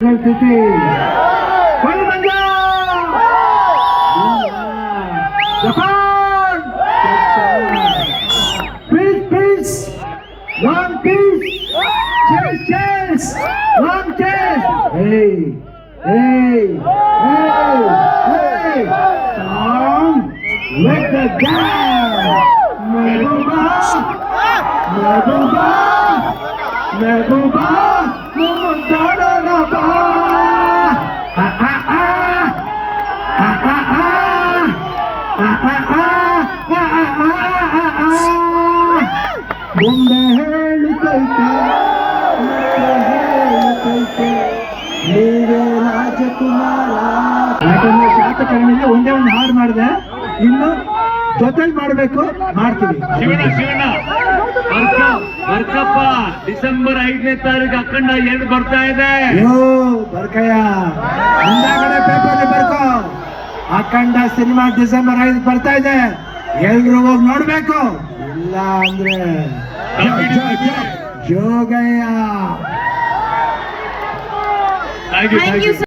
City. Kuala Tanjung. Japan. Peace, peace. Long Hey, hey, hey, hey. Let's the gang. ಮುಂದೆ ಹೇಳುತ್ತೈತೆ ಮತ್ತೆ ಹೇಳುತ್ತೈತೆ ನೀವೇ ರಾಜಕುಮಾರ ಯಾಕಂದ್ರೆ ಶಾತಕರ್ಣಿಗೆ ಒಂದೇ ಒಂದು ಹಾಡು ಮಾಡಿದೆ. ಇನ್ನು ಜೊತೆಲಿ ಮಾಡಬೇಕು ಮಾಡ್ತೀವಿ. ಶಿವಣ್ಣ ಬರ್ಕ ಬರ್ಕಪ್ಪ ಡಿಸೆಂಬರ್ ಐದನೇ ತಾರೀಕು ಅಖಂಡ ಏನು ಬರ್ತಾ ಇದೆ? ಬರ್ಕಯ್ಯ. ಅಖಂಡ ಸಿನಿಮಾ ಡಿಸೆಂಬರ್ ಐದು ಬರ್ತಾ ಇದೆ. ಎಲ್ರು ಹೋಗಿ ನೋಡ್ಬೇಕು. ಇಲ್ಲ ಅಂದ್ರೆ ಜೋ-